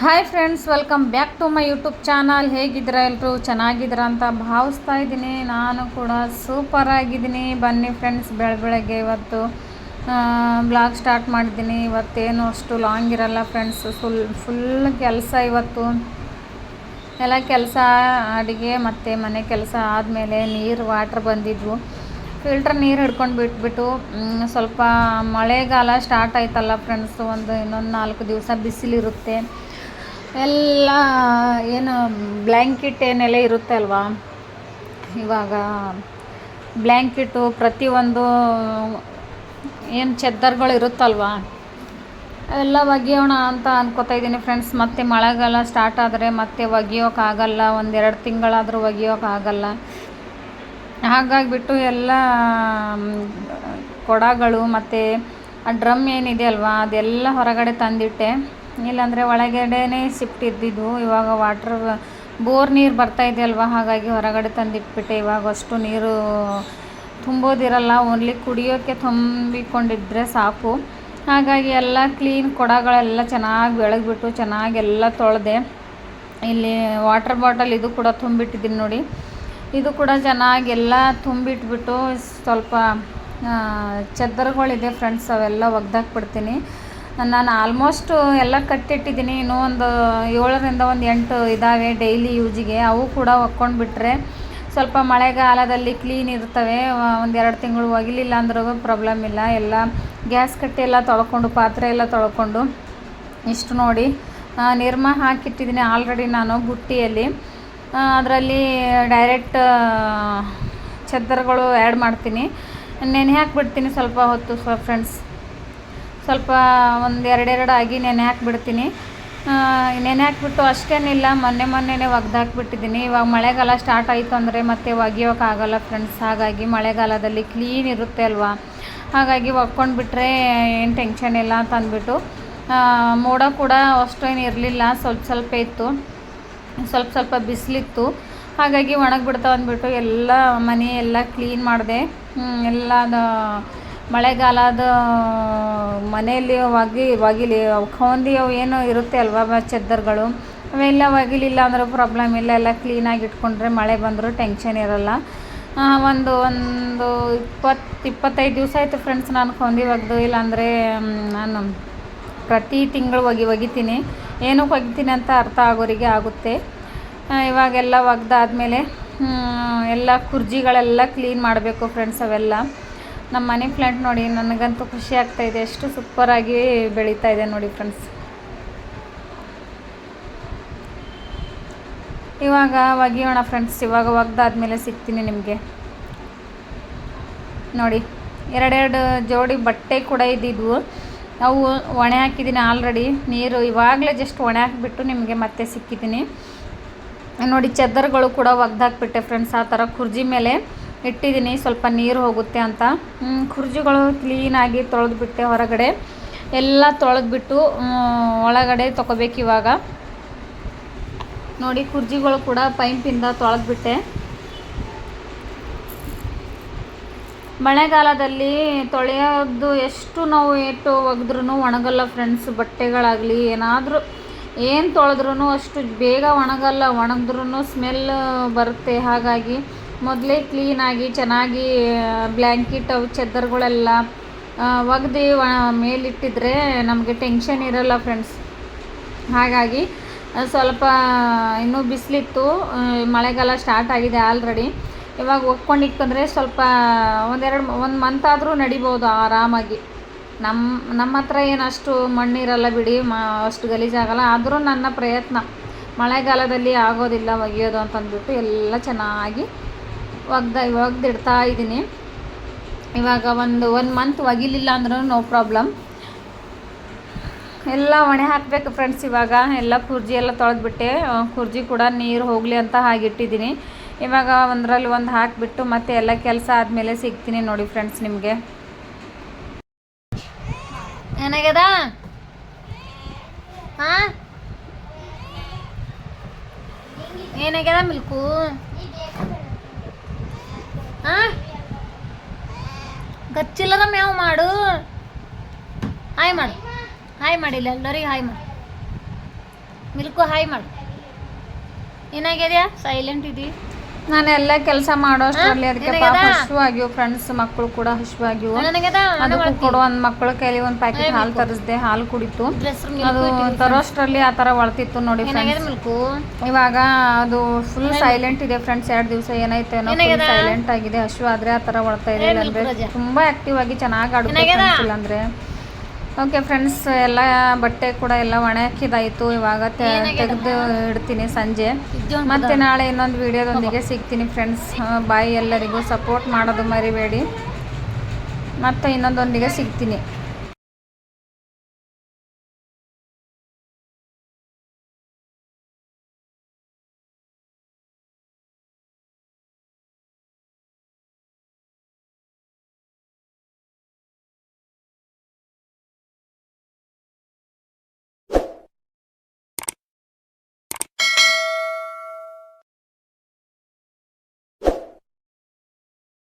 Hi friends welcome back to my YouTube channel ಹೇಗಿದ್ದೀರಾ ಎಲ್ಲರೂ ಚೆನ್ನಾಗಿದ್ದೀರಾ ಅಂತ ಭಾವಿಸ್ತಾ ಇದ್ದೀನಿ. ನಾನು ಕೂಡ ಸೂಪರ್ ಆಗಿದ್ದೀನಿ. ಬನ್ನಿ ಫ್ರೆಂಡ್ಸ್ ಬೆಳ ಬೆಳಗ್ಗೆ ಇವತ್ತು ಬ್ಲಾಗ್ ಸ್ಟಾರ್ಟ್ ಮಾಡಿದ್ದೀನಿ. ಇವತ್ತೇನು ಅಷ್ಟು ಲಾಂಗ್ ಇರಲ್ಲ ಫ್ರೆಂಡ್ಸ್ ಫುಲ್ ಫುಲ್ ಕೆಲಸ ಇವತ್ತು. ಎಲ್ಲ ಕೆಲಸ, ಅಡುಗೆ ಮತ್ತು ಮನೆ ಕೆಲಸ ಆದಮೇಲೆ ನೀರು ವಾಟ್ರ್ ಬಂದಿದ್ವು. ಫಿಲ್ಟರ್ ನೀರು ಹಿಡ್ಕೊಂಡು ಬಿಟ್ಬಿಟ್ಟು ಸ್ವಲ್ಪ ಮಳೆಗಾಲ ಸ್ಟಾರ್ಟ್ ಆಯ್ತಲ್ಲ ಫ್ರೆಂಡ್ಸ್ ಒಂದು ಇನ್ನೊಂದು ನಾಲ್ಕು ದಿವಸ ಬಿಸಿಲಿರುತ್ತೆ. ಎಲ್ಲ ಏನು ಬ್ಲ್ಯಾಂಕೆಟ್ ಏನೆಲ್ಲ ಇರುತ್ತೆ ಅಲ್ವಾ? ಇವಾಗ ಬ್ಲ್ಯಾಂಕೆಟು ಪ್ರತಿಯೊಂದು ಏನು ಚದ್ದರ್ಗಳು ಇರುತ್ತಲ್ವಾ? ಎಲ್ಲ ಒಗೆಯೋಣ ಅಂತ ಅನ್ಕೋತಾ ಇದ್ದೀನಿ ಫ್ರೆಂಡ್ಸ್. ಮತ್ತೆ ಮಳೆಗಾಲ ಸ್ಟಾರ್ಟ್ ಆದರೆ ಮತ್ತೆ ಒಗೆಯೋಕ್ಕಾಗಲ್ಲ. ಒಂದೆರಡು ತಿಂಗಳಾದರೂ ಒಗೆಯೋಕ್ಕಾಗಲ್ಲ. ಹಾಗಾಗಿಬಿಟ್ಟು ಎಲ್ಲ ಕೊಡಗಳು ಮತ್ತು ಆ ಡ್ರಮ್ ಏನಿದೆ ಅಲ್ವಾ, ಅದೆಲ್ಲ ಹೊರಗಡೆ ತಂದಿಟ್ಟೆ. ಇಲ್ಲಾಂದರೆ ಒಳಗಡೆನೇ ಶಿಫ್ಟ್ ಇದ್ದಿದ್ದು. ಇವಾಗ ವಾಟ್ರ್ ಬೋರ್ ನೀರು ಬರ್ತಾ ಇದೆಯಲ್ವಾ ಹಾಗಾಗಿ ಹೊರಗಡೆ ತಂದಿಟ್ಬಿಟ್ಟೆ. ಇವಾಗ ಅಷ್ಟು ನೀರು ತುಂಬೋದಿರಲ್ಲ. ಓನ್ಲಿ ಕುಡಿಯೋಕ್ಕೆ ತುಂಬಿಕೊಂಡಿದ್ರೆ ಸಾಕು. ಹಾಗಾಗಿ ಎಲ್ಲ ಕ್ಲೀನ್ ಕೊಡಗಳೆಲ್ಲ ಚೆನ್ನಾಗಿ ಬೆಳಗ್ಬಿಟ್ಟು ಚೆನ್ನಾಗಿ ಎಲ್ಲ ತೊಳೆದೆ. ಇಲ್ಲಿ ವಾಟರ್ ಬಾಟಲ್ ಇದು ಕೂಡ ತುಂಬಿಟ್ಟಿದ್ದೀನಿ ನೋಡಿ. ಇದು ಕೂಡ ಚೆನ್ನಾಗಿ ಎಲ್ಲ ತುಂಬಿಟ್ಬಿಟ್ಟು ಸ್ವಲ್ಪ ಚದ್ದರ್ಗಳಿದೆ ಫ್ರೆಂಡ್ಸ್ ಅವೆಲ್ಲ ಒಗ್ದಾಕ್ಬಿಡ್ತೀನಿ. ನಾನು ಆಲ್ಮೋಸ್ಟು ಎಲ್ಲ ಕಟ್ಟಿಟ್ಟಿದ್ದೀನಿ. ಇನ್ನೂ ಒಂದು ಏಳರಿಂದ ಒಂದು ಎಂಟು ಇದ್ದಾವೆ ಡೈಲಿ ಯೂಜಿಗೆ ಅವು ಕೂಡ ಒಕ್ಕೊಂಡು ಬಿಟ್ಟರೆ ಸ್ವಲ್ಪ ಮಳೆಗಾಲದಲ್ಲಿ ಕ್ಲೀನ್ ಇರ್ತವೆ. ಒಂದು ಎರಡು ತಿಂಗಳು ಒಗಿಲಿಲ್ಲ ಅಂದ್ರೂ ಪ್ರಾಬ್ಲಮ್ ಇಲ್ಲ. ಎಲ್ಲ ಗ್ಯಾಸ್ ಕಟ್ಟಿ ಎಲ್ಲ ತೊಳ್ಕೊಂಡು, ಪಾತ್ರೆ ಎಲ್ಲ ತೊಳ್ಕೊಂಡು ಇಷ್ಟು ನೋಡಿ. ನಿರ್ಮಾ ಹಾಕಿಟ್ಟಿದ್ದೀನಿ ಆಲ್ರೆಡಿ ನಾನು ಬುಟ್ಟಿಯಲ್ಲಿ. ಅದರಲ್ಲಿ ಡೈರೆಕ್ಟ್ ಚದ್ದರ್ಗಳು ಆ್ಯಡ್ ಮಾಡ್ತೀನಿ. ನೆನೆ ಹಾಕ್ಬಿಡ್ತೀನಿ ಸ್ವಲ್ಪ ಹೊತ್ತು ಸ್ವಲ್ಪ ಫ್ರೆಂಡ್ಸ್ ಸ್ವಲ್ಪ ಒಂದು ಎರಡೆರಡು ಆಗಿ ನೆನೆ ಹಾಕ್ಬಿಡ್ತೀನಿ. ನೆನೆ ಹಾಕ್ಬಿಟ್ಟು ಅಷ್ಟೇನಿಲ್ಲ, ಮೊನ್ನೆ ಮೊನ್ನೆನೇ ಒಗ್ದಾಕ್ಬಿಟ್ಟಿದ್ದೀನಿ. ಇವಾಗ ಮಳೆಗಾಲ ಸ್ಟಾರ್ಟ್ ಆಯಿತು ಅಂದರೆ ಮತ್ತೆ ಒಗೆಯೋಕ್ಕಾಗಲ್ಲ ಫ್ರೆಂಡ್ಸ್ ಹಾಗಾಗಿ ಮಳೆಗಾಲದಲ್ಲಿ ಕ್ಲೀನ್ ಇರುತ್ತೆ ಅಲ್ವಾ? ಹಾಗಾಗಿ ಒಗ್ಕೊಂಡು ಬಿಟ್ಟರೆ ಏನು ಟೆನ್ಷನ್ ಇಲ್ಲ ಅಂತ ಅಂದ್ಬಿಟ್ಟು ಮೋಡ ಕೂಡ ಅಷ್ಟೇನು ಇರಲಿಲ್ಲ, ಸ್ವಲ್ಪ ಸ್ವಲ್ಪ ಇತ್ತು. ಸ್ವಲ್ಪ ಸ್ವಲ್ಪ ಬಿಸಿಲಿತ್ತು. ಹಾಗಾಗಿ ಒಣಗಿಬಿಡ್ತಾವ ಅಂದ್ಬಿಟ್ಟು ಎಲ್ಲ ಮನೆ ಎಲ್ಲ ಕ್ಲೀನ್ ಮಾಡಿದೆ. ಎಲ್ಲ ಮಳೆಗಾಲದ, ಮನೆಯಲ್ಲಿ ಒಗಿ ಒಗಿಲಿ ಕೌಂದಿ ಅವು ಏನು ಇರುತ್ತೆ ಅಲ್ವಾ ಚದ್ದರ್ಗಳು ಅವೆಲ್ಲ ಒಗಿಲಿಲ್ಲ ಅಂದ್ರೆ ಪ್ರಾಬ್ಲಮ್ ಇಲ್ಲ, ಎಲ್ಲ ಕ್ಲೀನಾಗಿ ಇಟ್ಕೊಂಡ್ರೆ ಮಳೆ ಬಂದರೂ ಟೆನ್ಷನ್ ಇರಲ್ಲ. ಒಂದು ಒಂದು ಇಪ್ಪತ್ತು ಇಪ್ಪತ್ತೈದು ದಿವಸ ಆಯಿತು ಫ್ರೆಂಡ್ಸ್ ನಾನು ಕೊಂದಿ ಒಗೆದು ಇಲ್ಲಾಂದರೆ ನಾನು ಪ್ರತಿ ತಿಂಗಳು ಒಗಿ ಒಗಿತೀನಿ ಏನಕ್ಕೆ ಒಗಿತೀನಿ ಅಂತ ಅರ್ಥ ಆಗೋರಿಗೆ ಆಗುತ್ತೆ. ಇವಾಗೆಲ್ಲ ಒಗ್ದಾದ್ಮೇಲೆ ಎಲ್ಲ ಕುರ್ಜಿಗಳೆಲ್ಲ ಕ್ಲೀನ್ ಮಾಡಬೇಕು ಫ್ರೆಂಡ್ಸ್ ಅವೆಲ್ಲ. ನಮ್ಮ ಮನೆ ಪ್ಲ್ಯಾಂಟ್ ನೋಡಿ ನನಗಂತೂ ಖುಷಿ ಆಗ್ತಾ ಇದೆ. ಎಷ್ಟು ಸೂಪರಾಗಿ ಬೆಳೀತಾ ಇದೆ ನೋಡಿ ಫ್ರೆಂಡ್ಸ್ ಇವಾಗ ಒಗೆಯೋಣ ಫ್ರೆಂಡ್ಸ್ ಇವಾಗ ಒಗ್ದಾದ್ಮೇಲೆ ಸಿಗ್ತೀನಿ ನಿಮಗೆ. ನೋಡಿ, ಎರಡೆರಡು ಜೋಡಿ ಬಟ್ಟೆ ಕೂಡ ಇದ್ದಿದ್ವು ಅವು ಒಣೆ ಹಾಕಿದ್ದೀನಿ ಆಲ್ರೆಡಿ ನೀರು ಇವಾಗಲೇ ಜಸ್ಟ್ ಒಣೆ ಹಾಕಿಬಿಟ್ಟು ನಿಮಗೆ ಮತ್ತೆ ಸಿಕ್ಕಿದ್ದೀನಿ. ನೋಡಿ, ಚದರ್ಗಳು ಕೂಡ ಒಗ್ದಾಕ್ಬಿಟ್ಟೆ ಫ್ರೆಂಡ್ಸ್ ಆ ಥರ ಕುರ್ಜಿ ಮೇಲೆ ಇಟ್ಟಿದ್ದೀನಿ. ಸ್ವಲ್ಪ ನೀರು ಹೋಗುತ್ತೆ ಅಂತ. ಕುರ್ಜಿಗಳು ಕ್ಲೀನಾಗಿ ತೊಳೆದ್ಬಿಟ್ಟೆ ಹೊರಗಡೆ. ಎಲ್ಲ ತೊಳೆದ್ಬಿಟ್ಟು ಒಳಗಡೆ ತೊಗೋಬೇಕು ಇವಾಗ. ನೋಡಿ ಕುರ್ಜಿಗಳು ಕೂಡ ಪೈಂಪಿಂದ ತೊಳೆದ್ಬಿಟ್ಟೆ. ಮಳೆಗಾಲದಲ್ಲಿ ತೊಳೆಯೋದು ಎಷ್ಟು ನಾವು ಏಟು ಒಗೆದ್ರೂ ಒಣಗಲ್ಲ ಫ್ರೆಂಡ್ಸ್ ಬಟ್ಟೆಗಳಾಗಲಿ, ಏನಾದರೂ ಏನು ತೊಳೆದ್ರೂ ಅಷ್ಟು ಬೇಗ ಒಣಗಲ್ಲ ಒಣಗಿದ್ರೂ ಸ್ಮೆಲ್ ಬರುತ್ತೆ. ಹಾಗಾಗಿ ಮೊದಲೇ ಕ್ಲೀನಾಗಿ ಚೆನ್ನಾಗಿ ಬ್ಲ್ಯಾಂಕೆಟ್ ಅವು ಚದ್ದರ್ಗಳೆಲ್ಲ ಒಗೆದು ಮೇಲಿಟ್ಟಿದ್ರೆ ನಮಗೆ ಟೆನ್ಷನ್ ಇರಲ್ಲ ಫ್ರೆಂಡ್ಸ್ ಹಾಗಾಗಿ ಸ್ವಲ್ಪ, ಇನ್ನೂ ಬಿಸಿಲಿತ್ತು ಮಳೆಗಾಲ ಸ್ಟಾರ್ಟ್ ಆಗಿದೆ ಆಲ್ರೆಡಿ ಇವಾಗ ಒಗ್ಕೊಂಡಿಕ್ಕಂದ್ರೆ ಸ್ವಲ್ಪ, ಒಂದೆರಡು, ಒಂದು ಮಂತ್ ಆದರೂ ನಡಿಬೋದು ಆರಾಮಾಗಿ. ನಮ್ಮ ನಮ್ಮ ಹತ್ರ ಏನು ಅಷ್ಟು ಮಣ್ಣಿರಲ್ಲ ಬಿಡಿ, ಮ, ಅಷ್ಟು ಗಲೀಜಾಗಲ್ಲ. ಆದರೂ ನನ್ನ ಪ್ರಯತ್ನ, ಮಳೆಗಾಲದಲ್ಲಿ ಆಗೋದಿಲ್ಲ ಒಗೆಯೋದು ಅಂತಂದ್ಬಿಟ್ಟು ಎಲ್ಲ ಚೆನ್ನಾಗಿ ಒಗ್ದ ಒಗ್ದಿಡ್ತಾ ಇದ್ದೀನಿ. ಇವಾಗ ಒಂದು ಒಂದು ಮಂತ್ ಒಗಿಲಿಲ್ಲ ಅಂದ್ರೂ ನೋ ಪ್ರಾಬ್ಲಮ್ ಎಲ್ಲ ಒಣೆ ಹಾಕಬೇಕು ಫ್ರೆಂಡ್ಸ್ ಇವಾಗ. ಎಲ್ಲ ಕುರ್ಜಿ ಎಲ್ಲ ತೊಳೆದ್ಬಿಟ್ಟೆ. ಕುರ್ಜಿ ಕೂಡ ನೀರು ಹೋಗಲಿ ಅಂತ ಹಾಗಿಟ್ಟಿದ್ದೀನಿ. ಇವಾಗ ಒಂದರಲ್ಲಿ ಒಂದು ಹಾಕಿಬಿಟ್ಟು ಮತ್ತೆ ಎಲ್ಲ ಕೆಲಸ ಆದಮೇಲೆ ಸಿಗ್ತೀನಿ ನೋಡಿ ಫ್ರೆಂಡ್ಸ್ ನಿಮಗೆ. ಏನಾಗ್ಯದ ಹಾಂ? ಏನಾಗ್ಯದ ಮಿಲ್ಕು? ಹಾಂ ಗಚ್ಚಿಲ್ಲರ ಮ್ಯಾವ್ ಮಾಡು. ಹಾಯ್ ಮಾಡು. ಹಾಯ್ ಮಾಡಿಲ್ಲ ಎಲ್ಲರಿಗೆ ಹಾಯ್ ಮಾಡು. ಮಿಲ್ಕು ಹಾಯ್ ಮಾಡು. ಏನಾಗ್ಯದ್ಯಾ? ಸೈಲೆಂಟ್ ಇದಿ ನಾನು ಎಲ್ಲ ಕೆಲಸ ಮಾಡೋ ಅಷ್ಟರಲ್ಲಿ ಅದಕ್ಕೆ ಪಾಪ? ಹಸುವಾಗಿವು ಫ್ರೆಂಡ್ಸ್ ಮಕ್ಕಳು ಕೂಡ ಹಸುವಾಗಿವು ಅದಕ್ಕೂ ಕೊಡು ಒಂದು ಮಕ್ಕಳ ಕೈಲಿ ಒಂದು ಪ್ಯಾಕೆಟ್ ಹಾಲು ತರಿಸ್ದೆ ಹಾಲು ಕುಡಿತು. ಅದು ತರೋಷ್ಟರಲ್ಲಿ ಆ ಥರ ಒಳ್ತಿತ್ತು ನೋಡಿ ಇವಾಗ ಅದು ಫುಲ್ ಸೈಲೆಂಟ್ ಇದೆ ಫ್ರೆಂಡ್ಸ್ ಎರಡು ದಿವಸ ಏನಾಯ್ತು ಏನೋ ಸೈಲೆಂಟ್ ಆಗಿದೆ. ಹಶು ಆದ್ರೆ ಆ ಥರ ಒಳ್ತಾ ಇದೆ ಇಲ್ಲಾಂದ್ರೆ ಮಿಲ್ಕು ತುಂಬಾ ಆಕ್ಟಿವ್ ಆಗಿ ಚೆನ್ನಾಗಿ ಆಡುತ್ತೆ ಇಲ್ಲಾಂದ್ರೆ. ಓಕೆ ಫ್ರೆಂಡ್ಸ್ ಎಲ್ಲ ಬಟ್ಟೆ ಕೂಡ ಎಲ್ಲ ಒಣ ಹಾಕಿದಾಯ್ತು ಇವಾಗ ತೆಗೆದು ಇಡ್ತೀನಿ ಸಂಜೆ. ಮತ್ತೆ ನಾಳೆ ಇನ್ನೊಂದು ವಿಡಿಯೋದೊಂದಿಗೆ ಸಿಗ್ತೀನಿ ಫ್ರೆಂಡ್ಸ್ ಬಾಯಿ ಎಲ್ಲರಿಗೂ. ಸಪೋರ್ಟ್ ಮಾಡೋದು ಮರಿಬೇಡಿ. ಮತ್ತೆ ಇನ್ನೊಂದೊಂದಿಗೆ ಸಿಗ್ತೀನಿ.